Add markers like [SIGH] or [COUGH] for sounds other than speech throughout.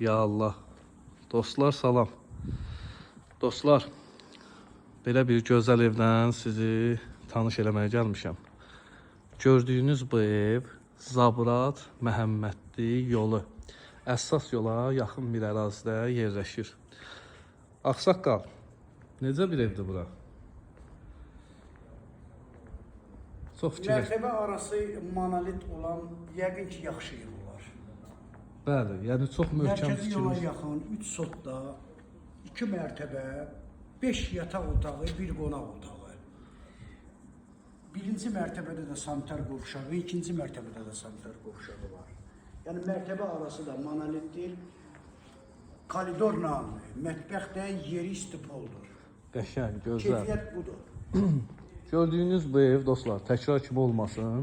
Ya Allah. Dostlar salam. Dostlar, belə bir gözəl evdən sizi tanış eləməyə gəlmişəm. Gördüyünüz bu ev Zabrat Məhəmmədli yolu. Əsas yola yaxın bir ərazidə yerləşir. Ağsaqqal, necə bir evdir bura? Çox fikirləş. Mərtəbə arası monolit olan yəqin ki, yaxşı ev olar. Bəli, yəni çox möhkəm Mərkəzi yola yaxın 3 sotda 2 mərtəbə, 5 yataq otağı, 1 qonaq otağı. Birinci mərtəbədə də sanitar qovşağı, ikinci mərtəbədə də sanitar qovşağı var. Yəni mərtəbə arası da monolitdir. Koridorla mətbəx də yeri istipoldur. Qəşəng, gözəl. Keyfiyyət budur. [CLEARS THROAT] Gördüyünüz bu ev dostlar, təkrar kimi olmasın,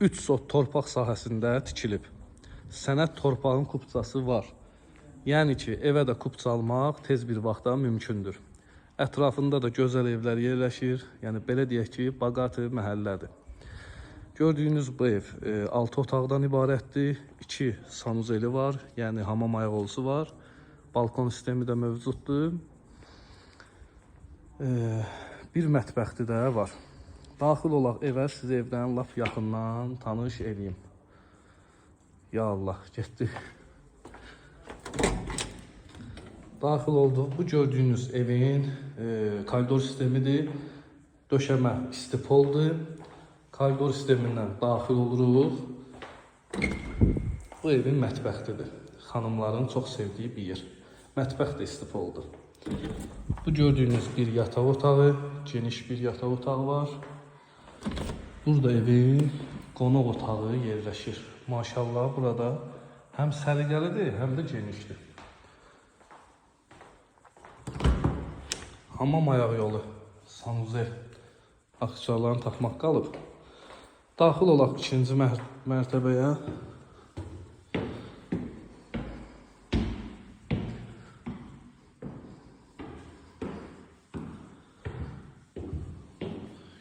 3 sot torpaq sahəsində tikilib. Sənəd torpağın kupçası var. Yəni ki, evə də kupça almaq tez bir vaxtda mümkündür. Ətrafında da gözəl evlər yerləşir. Yəni belə deyək ki, Baqatı məhəllədir. Gördüyünüz bu ev 6 otaqdan ibarətdir. 2 sanuzeli var, yəni hamam ayaqolusu var. Balkon sistemi də mövcuddur. Ee, bir mətbəxti də var. Daxil olaq evə sizi evdən lap yaxından tanış eləyim. Ya Allah, getdi. Daxil olduq. Bu gördüyünüz evin e, koridor sistemidir. Döşəmə istipoldur. Koridor sistemindən daxil oluruq. Bu evin mətbəxtidir. Xanımların çox sevdiyi bir yer. Mətbəx də istipoldur. Bu gördüyünüz bir yataq otağı, geniş bir yataq otağı var. Burada evin qonaq otağı yerləşir. Maşallah burada həm səliqəlidir, həm də genişdir. Hamam ayağı yolu, sanuzel akçalarını tapmaq qalıb. Daxil olaq ikinci mər mərtəbəyə.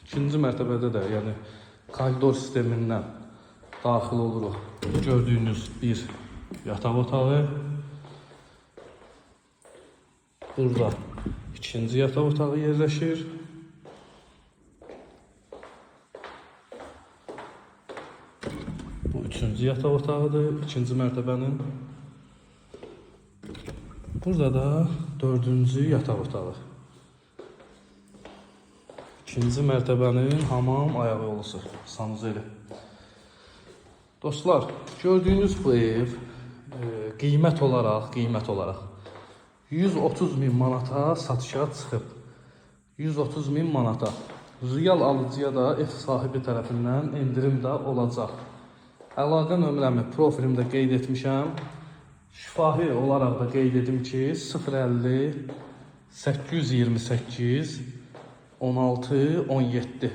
İkinci mərtəbədə də, yəni koridor sistemindən daxil oluruq. Gördüyünüz bir yataq otağı. Burada ikinci yataq otağı yerləşir. Bu üçüncü yataq otağıdır, ikinci mərtəbənin. Burada da dördüncü yataq otağı. İkinci mərtəbənin hamam ayaq yolusu, sanuzeli. Dostlar, gördüyünüz bu ev e, qiymət olaraq, qiymət olaraq 130 min manata satışa çıxıb. 130 min manata. Real alıcıya da ev sahibi tərəfindən endirim də olacaq. Əlaqə nömrəmi profilimdə qeyd etmişəm. Şifahi olaraq da qeyd edim ki, 050 828 16 17.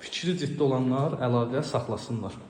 Fikri ciddi olanlar əlaqə saxlasınlar.